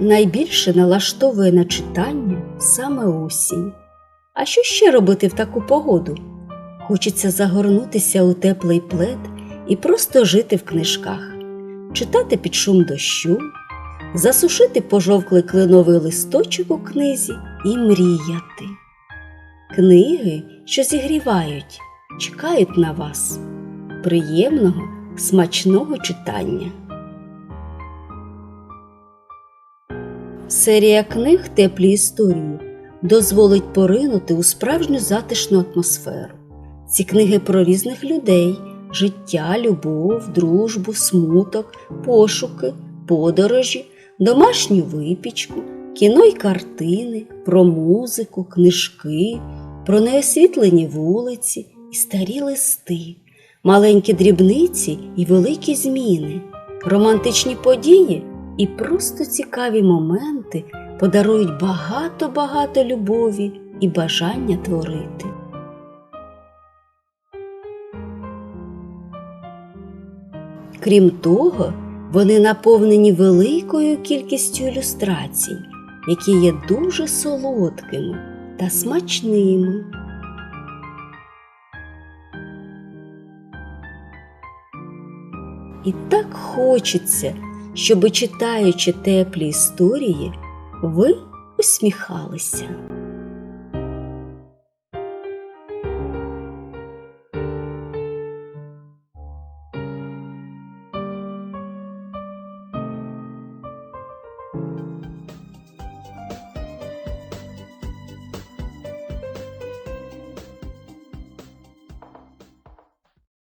найбільше налаштовує на читання саме осінь. А що ще робити в таку погоду? Хочеться загорнутися у теплий плед і просто жити в книжках, читати під шум дощу, засушити пожовклий кленовий листочок у книзі і мріяти. Книги, що зігрівають, чекають на вас. Приємного, смачного читання. Серія книг Теплі історії дозволить поринути у справжню затишну атмосферу. Ці книги про різних людей, життя, любов, дружбу, смуток, пошуки, подорожі, домашню випічку, кіно й картини, про музику, книжки, про неосвітлені вулиці і старі листи, маленькі дрібниці і великі зміни, романтичні події і просто цікаві моменти подарують багато-багато любові і бажання творити. Крім того, вони наповнені великою кількістю ілюстрацій, які є дуже солодкими та смачними. І так хочеться, щоби читаючи теплі історії, ви усміхалися.